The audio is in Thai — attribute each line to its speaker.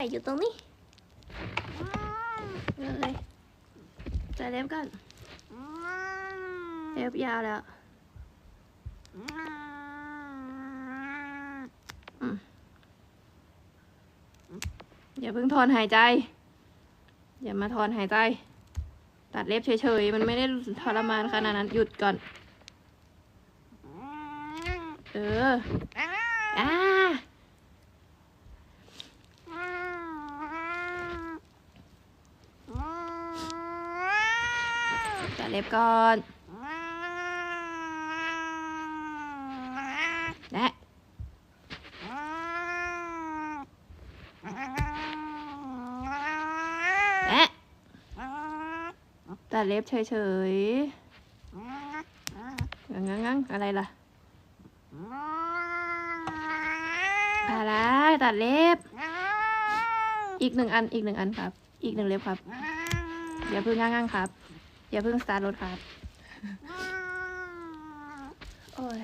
Speaker 1: ไก่อยู่ตรงนี้เลยจะเล็บกันเล็บยาวแล้วอย่าเพิ่งถอนหายใจ อย่ามาถอนหายใจ ตัดเล็บเฉยๆ มันไม่ได้ทรมานขนาดนั้นหยุดก่อน เออ อ่า ตัดเล็บก่อน และและตัดเล็บเฉยๆงั้งงั้งๆอะไรล่ะพาละตัดเล็บ อีกหนึ่งอัน อีกหนึ่งอันครับ อีกหนึ่งเล็บครับอย่าเพิ่งงั้งงั้งๆครับ อย่าเพิ่งสตาร์ทรถครับ โอ้ย